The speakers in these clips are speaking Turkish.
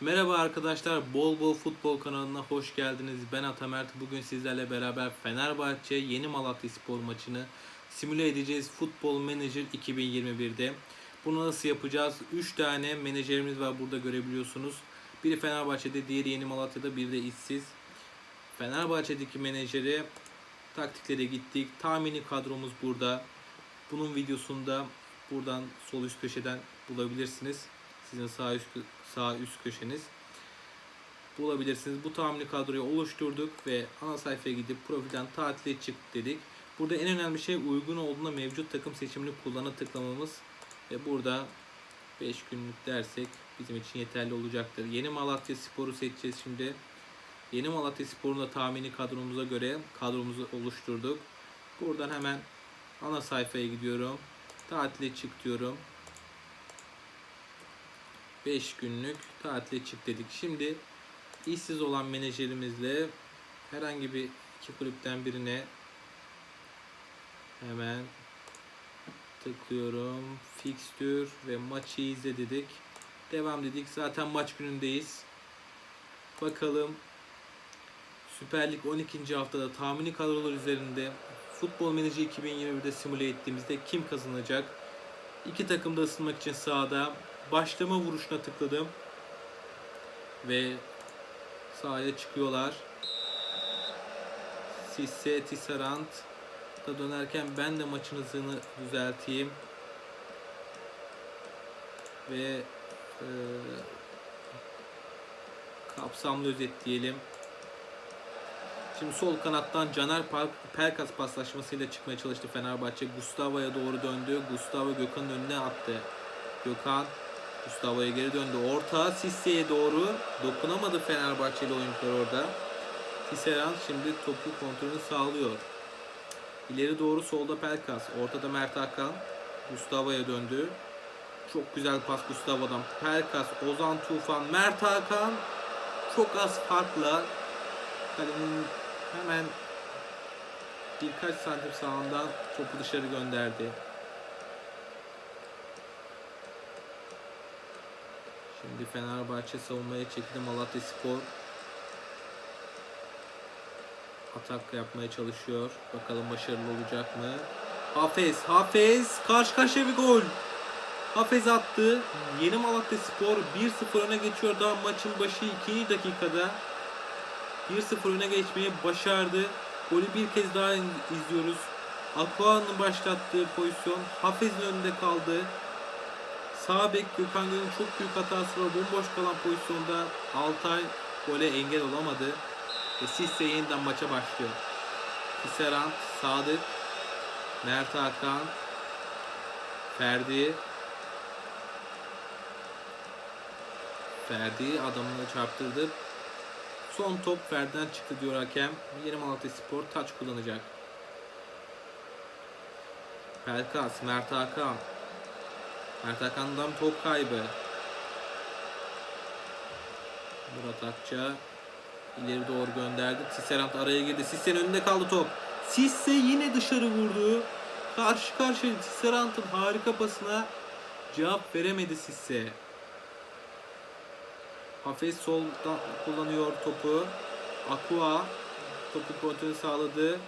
Merhaba arkadaşlar, Bol Bol Futbol kanalına hoş geldiniz. Ben Atamert. Bugün sizlerle beraber Fenerbahçe Yeni Malatya Spor maçını simüle edeceğiz Futbol Manager 2021'de. Bunu nasıl yapacağız? 3 tane menajerimiz var burada görebiliyorsunuz. Biri Fenerbahçe'de, diğeri Yeni Malatya'da, biri de işsiz. Fenerbahçe'deki menajeri taktiklere gittik. Tahmini kadromuz burada. Bunun videosunda buradan sol üst köşeden bulabilirsiniz. Sizin sağ üst sağ üst köşeniz bulabilirsiniz. Bu tahmini kadroyu oluşturduk ve ana sayfaya gidip profilden tatile çık dedik. Burada en önemli şey uygun olduğunda mevcut takım seçimini kullana tıklamamız ve burada 5 günlük dersek bizim için yeterli olacaktır. Yeni Malatya Spor'u seçeceğiz şimdi. Yeni Malatya Spor'un da tahmini kadromuza göre kadromuzu oluşturduk. Buradan hemen ana sayfaya gidiyorum. Tatile çık diyorum. 5 günlük tatile çık dedik. Şimdi işsiz olan menajerimizle herhangi bir iki kulüpten birine hemen tıklıyorum. Fixtür ve maçı izle dedik. Devam dedik. Zaten maç günündeyiz. Bakalım Süper Lig 12. haftada tahmini kadrolar üzerinde Futbol Manager 2021'de simüle ettiğimizde kim kazanacak? İki takım da ısınmak için sahada başlama vuruşuna tıkladım ve sahaya çıkıyorlar. Sisse Tisserand da dönerken ben de maçın hızını düzelteyim ve e, kapsamlı özetleyelim. Şimdi sol kanattan Caner Park, Pelkas paslaşmasıyla çıkmaya çalıştı Fenerbahçe. Gustavo'ya doğru döndü. Gustavo Gökhan'ın önüne attı. Gökhan Gustavo'ya geri döndü. Orta Sisse'ye doğru dokunamadı Fenerbahçeli oyuncular orada. Tisserand şimdi topu kontrolünü sağlıyor. İleri doğru solda Pelkas. Ortada Mert Hakan. Gustavo'ya döndü. Çok güzel pas Gustavo'dan. Pelkas, Ozan Tufan, Mert Hakan. Çok az farkla kalenin hemen birkaç santim sağından topu dışarı gönderdi. Şimdi Fenerbahçe savunmaya çekildi. Malatya Spor atak yapmaya çalışıyor. Bakalım başarılı olacak mı? Hafez, Hafez karşı karşıya bir gol. Hafez attı. Yeni Malatya Spor 1-0 öne geçiyor daha maçın başı 2. dakikada. 1-0 öne geçmeyi başardı. Golü bir kez daha izliyoruz. Aqua'nın başlattığı pozisyon Hafez'in önünde kaldı. Sağ bek Gökhan Gönül'ün çok büyük hatası var. Bomboş kalan pozisyonda Altay gole engel olamadı. Ve Sisse yeniden maça başlıyor. Tisserand, Sadık, Mert Hakan, Ferdi, Ferdi adamını çarptırdı. Son top Ferdi'den çıktı diyor hakem. Yeni Malatya Spor taç kullanacak. Pelkas, Mert Hakan. Mert Hakan'dan top kaybı. Murat Akça ileri doğru gönderdi. Tisserand araya girdi. Sisse'nin önünde kaldı top. Sisse yine dışarı vurdu. Karşı karşıya Tisserand'ın harika pasına cevap veremedi Sisse. Hafez soldan kullanıyor topu. Aqua topu kontrolü sağladı.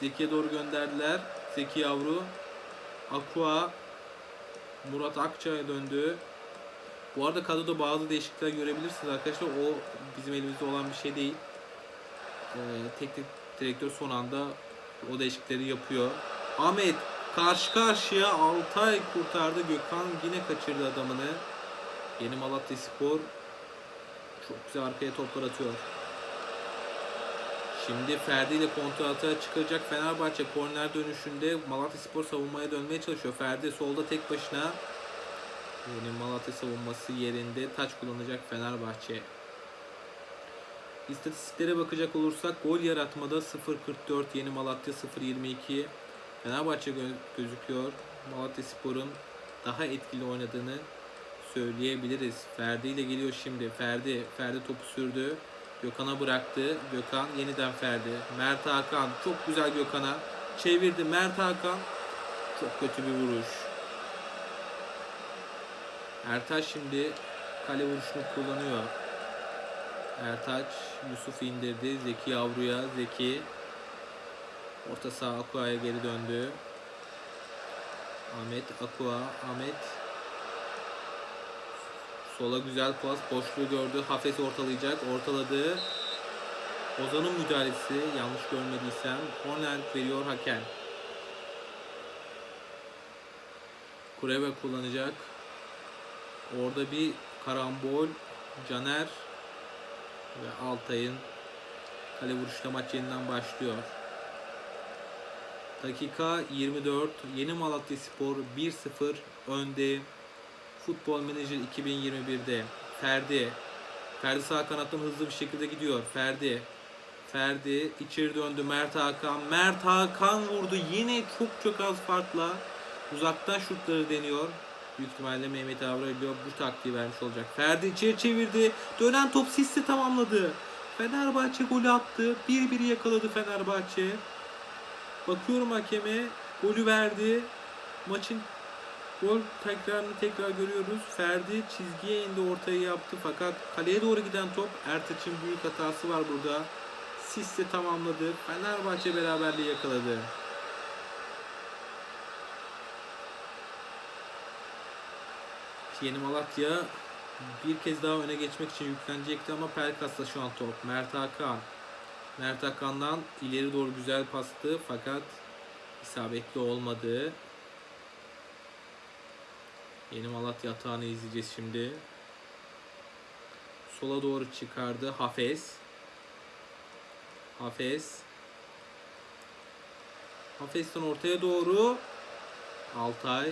Zeki'ye doğru gönderdiler. Zeki Yavru. Aqua Murat Akçay'a döndü. Bu arada kadroda bazı değişiklikler görebilirsiniz arkadaşlar. O bizim elimizde olan bir şey değil. Ee, teknik direktör son anda o değişiklikleri yapıyor. Ahmet karşı karşıya Altay kurtardı. Gökhan yine kaçırdı adamını. Yeni Malatya Spor çok güzel arkaya toplar atıyor. Şimdi Ferdi ile kontrata çıkacak Fenerbahçe korner dönüşünde Malatya Spor savunmaya dönmeye çalışıyor. Ferdi solda tek başına. Yeni Malatya savunması yerinde taç kullanacak Fenerbahçe. İstatistiklere bakacak olursak gol yaratmada 0.44 Yeni Malatya 0.22 Fenerbahçe gö- gözüküyor. Malatya Spor'un daha etkili oynadığını söyleyebiliriz. Ferdi ile geliyor şimdi. Ferdi, Ferdi topu sürdü. Gökhan'a bıraktı. Gökhan yeniden Ferdi. Mert Hakan çok güzel Gökhan'a çevirdi. Mert Hakan çok kötü bir vuruş. Ertaş şimdi kale vuruşunu kullanıyor. Ertaç Yusuf indirdi. Zeki Yavru'ya. Zeki. Orta saha Akua'ya geri döndü. Ahmet Akua. Ahmet. Sola güzel pas. Boşluğu gördü. Hafez ortalayacak. Ortaladı. Ozan'ın müdahalesi. Yanlış görmediysem. Korner veriyor hakem. Kureve kullanacak. Orada bir karambol. Caner ve Altay'ın kale vuruşla maç yeniden başlıyor. Dakika 24. Yeni Malatya Spor 1-0 önde. Futbol Manager 2021'de Ferdi. Ferdi sağ kanattan hızlı bir şekilde gidiyor. Ferdi. Ferdi içeri döndü Mert Hakan. Mert Hakan vurdu. Yine çok çok az farkla uzaktan şutları deniyor. Büyük ihtimalle Mehmet Avrelio bu taktiği vermiş olacak. Ferdi içeri çevirdi. Dönen top Sissi tamamladı. Fenerbahçe golü attı. 1-1 yakaladı Fenerbahçe. Bakıyorum hakeme. Golü verdi. Maçın gol tekrarını tekrar görüyoruz. Ferdi çizgiye indi ortayı yaptı fakat kaleye doğru giden top Ertaç'ın büyük hatası var burada. Sisse tamamladı. Fenerbahçe beraberliği yakaladı. Yeni Malatya bir kez daha öne geçmek için yüklenecekti ama Pelkas'ta şu an top. Mert Hakan. Mert Hakan'dan ileri doğru güzel pastı fakat isabetli olmadı. Yeni Malatya atağını izleyeceğiz şimdi. Sola doğru çıkardı Hafez. Hafez. Hafez'den ortaya doğru Altay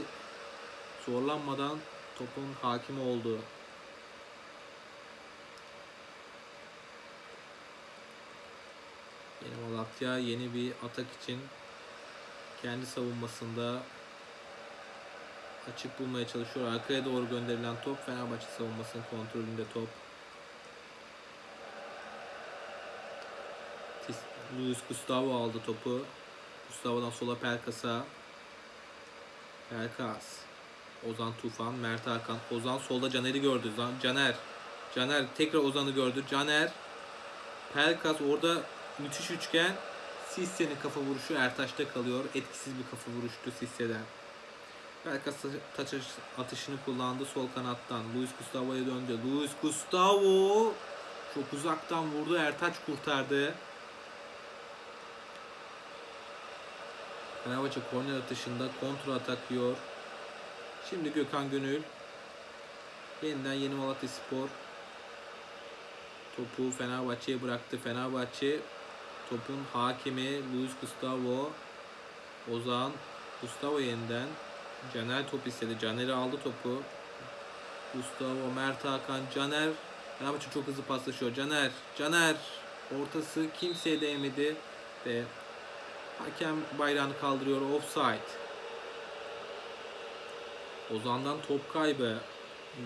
zorlanmadan topun hakimi oldu. Yeni Malatya yeni bir atak için kendi savunmasında açık bulmaya çalışıyor. Arkaya doğru gönderilen top Fenerbahçe savunmasının kontrolünde top. Luis Gustavo aldı topu. Gustavo'dan sola Pelkas'a. Pelkas. Ozan Tufan, Mert Hakan. Ozan solda Caner'i gördü. Caner. Caner tekrar Ozan'ı gördü. Caner. Pelkas orada müthiş üçgen. Sisse'nin kafa vuruşu Ertaş'ta kalıyor. Etkisiz bir kafa vuruştu Sisse'den. Pelkas taç atışını kullandı sol kanattan. Luis Gustavo'ya döndü. Luis Gustavo çok uzaktan vurdu. Ertaç kurtardı. Fenerbahçe korner atışında kontra atak yiyor. Şimdi Gökhan Gönül. Yeniden Yeni Malatya Spor. Topu Fenerbahçe'ye bıraktı. Fenerbahçe topun hakimi Luis Gustavo. Ozan. Gustavo yeniden. Caner top istedi. Caner'i aldı topu. Gustavo, Mert Hakan, Caner. Fenerbahçe çok hızlı paslaşıyor. Caner, Caner. Ortası kimseye değmedi. Ve hakem bayrağını kaldırıyor. Offside. Ozan'dan top kaybı.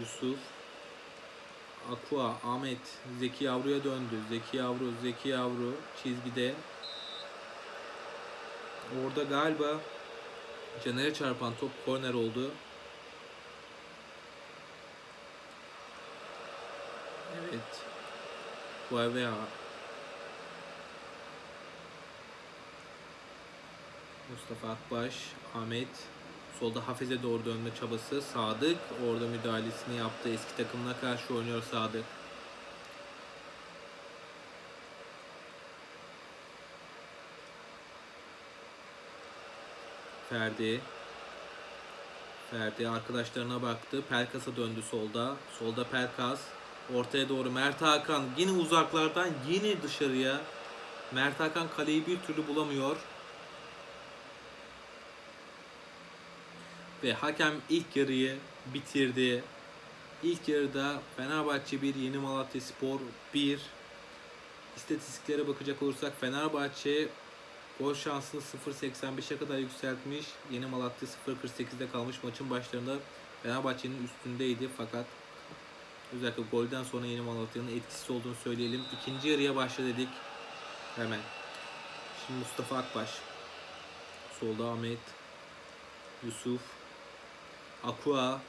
Yusuf. Aqua, Ahmet, Zeki Yavru'ya döndü. Zeki Yavru, Zeki Yavru çizgide. Orada galiba Caner'e çarpan top korner oldu. Evet. Guevara. Mustafa Akbaş, Ahmet. Solda Hafiz'e doğru dönme çabası. Sadık orada müdahalesini yaptı. Eski takımına karşı oynuyor Sadık. Ferdi. Ferdi arkadaşlarına baktı. Pelkas'a döndü solda. Solda Pelkas. Ortaya doğru Mert Hakan yine uzaklardan yine dışarıya. Mert Hakan kaleyi bir türlü bulamıyor. Ve hakem ilk yarıyı bitirdi. İlk yarıda Fenerbahçe 1, Yeni Malatya Spor 1. İstatistiklere bakacak olursak Fenerbahçe gol şansını 0.85'e kadar yükseltmiş. Yeni Malatya 0.48'de kalmış maçın başlarında Fenerbahçe'nin üstündeydi fakat özellikle golden sonra Yeni Malatya'nın etkisiz olduğunu söyleyelim. İkinci yarıya başla dedik. Hemen. Şimdi Mustafa Akbaş. Solda Ahmet. Yusuf. Aqua.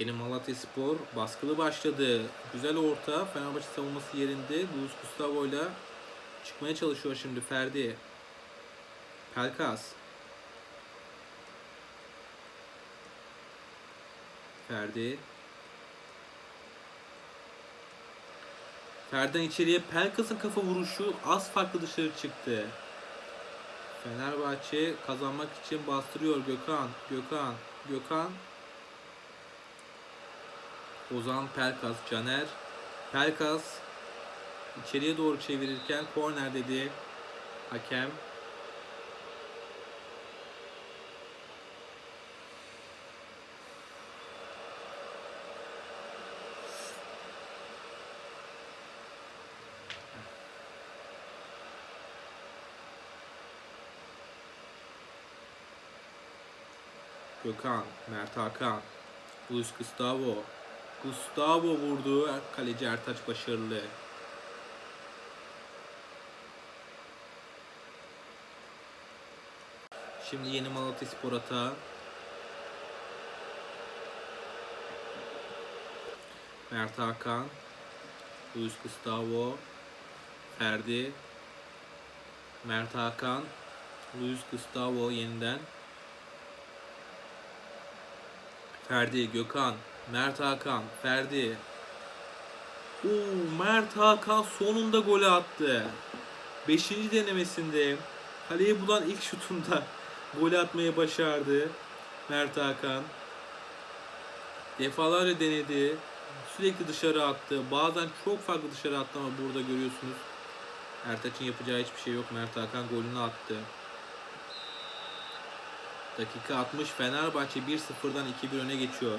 Yeni Malatya Spor baskılı başladı. Güzel orta. Fenerbahçe savunması yerinde. Luis Gustavo ile çıkmaya çalışıyor şimdi Ferdi. Pelkas. Ferdi. Ferden içeriye Pelkas'ın kafa vuruşu az farklı dışarı çıktı. Fenerbahçe kazanmak için bastırıyor Gökhan. Gökhan. Gökhan. Ozan Pelkas. Caner. Pelkas. içeriye doğru çevirirken korner dedi. Hakem. Gökhan, Mert Hakan, Luis Gustavo. Gustavo vurdu. Kaleci Ertaç başarılı. Şimdi yeni Malatya Spor atağı. Mert Hakan, Luis Gustavo, Ferdi, Mert Hakan, Luis Gustavo yeniden. Ferdi, Gökhan, Mert Hakan, Ferdi. Oo, Mert Hakan sonunda golü attı. Beşinci denemesinde kaleyi bulan ilk şutunda golü atmayı başardı. Mert Hakan. Defalarca denedi. Sürekli dışarı attı. Bazen çok farklı dışarı attı ama burada görüyorsunuz. Ertaç'ın yapacağı hiçbir şey yok. Mert Hakan golünü attı. Dakika 60 Fenerbahçe 1-0'dan 2-1 öne geçiyor.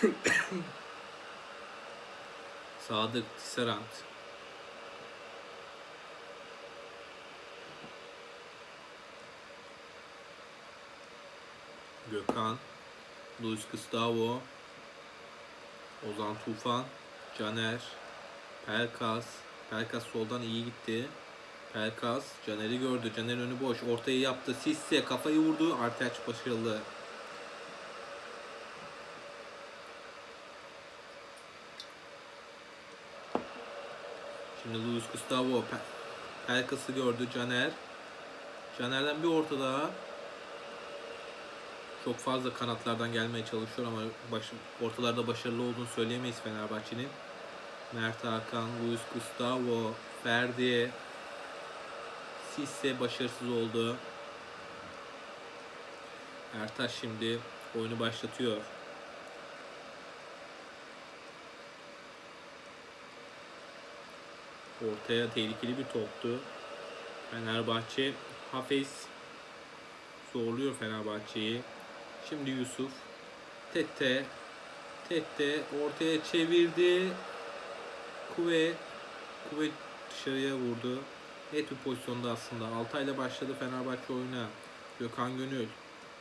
Sadık Tisserant. Gökhan. Luis Gustavo. Ozan Tufan. Caner. Pelkas. Pelkas soldan iyi gitti. Pelkas Caner'i gördü. Caner önü boş. Ortayı yaptı. Sisse kafayı vurdu. Arteaç başarılı. Şimdi Luis Gustavo Pe- Pelkas'ı gördü Caner. Caner'den bir orta daha. Çok fazla kanatlardan gelmeye çalışıyor ama baş, ortalarda başarılı olduğunu söyleyemeyiz Fenerbahçe'nin. Mert Hakan, Luis Gustavo, Ferdi, Sisse başarısız oldu. Ertaş şimdi oyunu başlatıyor. Ortaya tehlikeli bir toptu. Fenerbahçe Hafez zorluyor Fenerbahçe'yi. Şimdi Yusuf Tette Tette ortaya çevirdi. Kuvvet Kuvvet dışarıya vurdu. Net bir pozisyonda aslında. Altay'la başladı Fenerbahçe oyuna. Gökhan Gönül,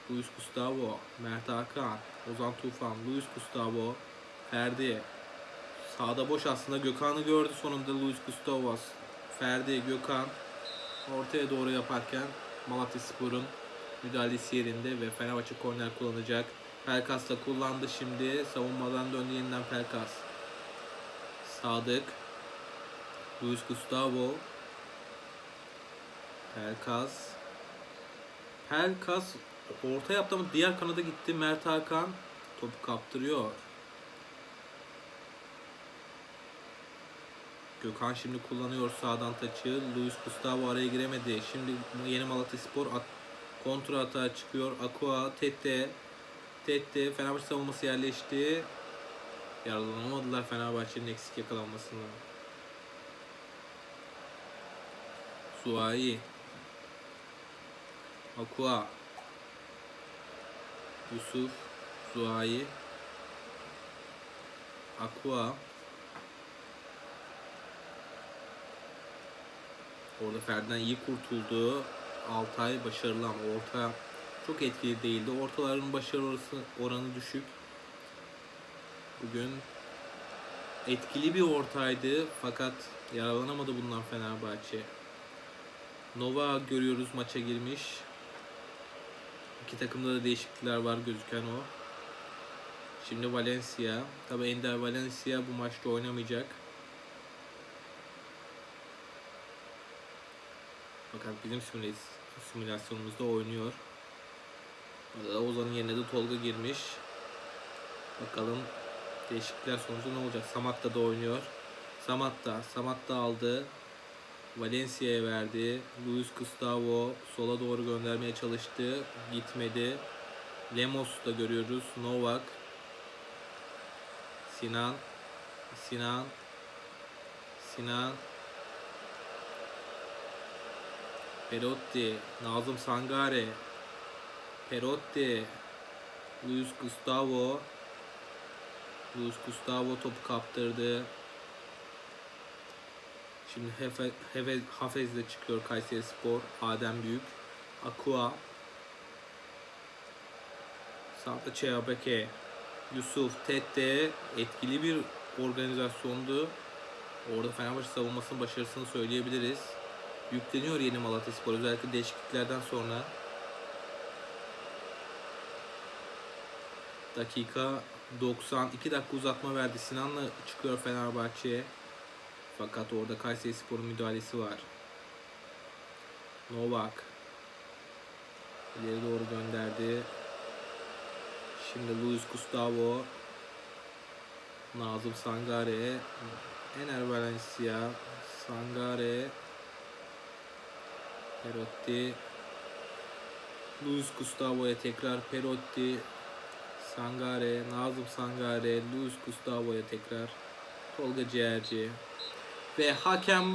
Luis Gustavo, Mert Hakan, Ozan Tufan, Luis Gustavo, Ferdi. Sağda boş aslında. Gökhan'ı gördü sonunda Luis Gustavo. Ferdi, Gökhan ortaya doğru yaparken Malatya Spor'un müdahalesi yerinde ve Fenerbahçe korner kullanacak. Pelkas da kullandı şimdi. Savunmadan döndü yeniden Pelkas. Sadık. Luis Gustavo. Pelkas. Pelkas orta yaptı ama diğer kanada gitti. Mert Hakan topu kaptırıyor. Gökhan şimdi kullanıyor sağdan taçı. Luis Gustavo araya giremedi. Şimdi yeni Malatya Spor at, kontra atağa çıkıyor. Aqua, Tete. Tete Fenerbahçe savunması yerleşti. Yararlanamadılar Fenerbahçe'nin eksik yakalanmasından. Suai. Aqua. Yusuf. Suai. Aqua. Orada Ferdi'den iyi kurtuldu. Altay başarılı ama orta çok etkili değildi. Ortaların başarı oranı düşük. Bugün etkili bir ortaydı fakat yaralanamadı bundan Fenerbahçe. Nova görüyoruz maça girmiş. İki takımda da değişiklikler var gözüken o. Şimdi Valencia. Tabi Ender Valencia bu maçta oynamayacak. Fakat bizim simülasyonumuzda oynuyor. Ozan'ın yerine de Tolga girmiş. Bakalım değişiklikler sonucu ne olacak? Samatta da oynuyor. Samatta, Samatta aldı. Valencia'ya verdi. Luis Gustavo sola doğru göndermeye çalıştı. Gitmedi. Lemos da görüyoruz. Novak. Sinan. Sinan. Sinan. Perotti. Nazım Sangare. Perotti. Luis Gustavo. Luis Gustavo topu kaptırdı. Şimdi Hefe, Hefe, Hafez'le çıkıyor Kayseri Spor. Adem Büyük. Aqua. Sağda Çeyabeke. Yusuf, Tete. Etkili bir organizasyondu. Orada Fenerbahçe savunmasının başarısını söyleyebiliriz. Yükleniyor yeni Malatya Spor. Özellikle değişikliklerden sonra. Dakika 92 dakika uzatma verdi. Sinan'la çıkıyor Fenerbahçe. Fakat orada Kayseri Spor'un müdahalesi var. Novak. İleri doğru gönderdi. Şimdi Luis Gustavo. Nazım Sangare. Ener Valencia. Sangare. Perotti. Luis Gustavo'ya tekrar Perotti. Sangare, Nazım Sangare, Luis Gustavo'ya tekrar Tolga Ciğerci. Ve hakem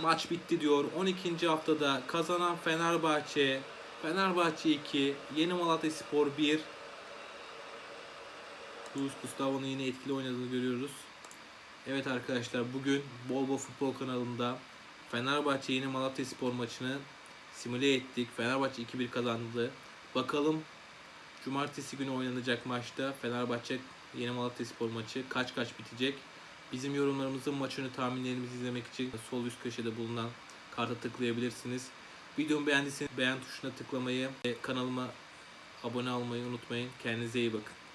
maç bitti diyor. 12. haftada kazanan Fenerbahçe. Fenerbahçe 2, Yeni Malatya Spor 1. Luis Gustavo'nun yine etkili oynadığını görüyoruz. Evet arkadaşlar bugün Bol Bol Futbol kanalında Fenerbahçe Yeni Malatya Spor maçını simüle ettik. Fenerbahçe 2-1 kazandı. Bakalım Cumartesi günü oynanacak maçta Fenerbahçe Yeni Malatya Spor maçı kaç kaç bitecek? Bizim yorumlarımızı maç önü tahminlerimizi izlemek için sol üst köşede bulunan karta tıklayabilirsiniz. Videomu beğendiyseniz beğen tuşuna tıklamayı ve kanalıma abone olmayı unutmayın. Kendinize iyi bakın.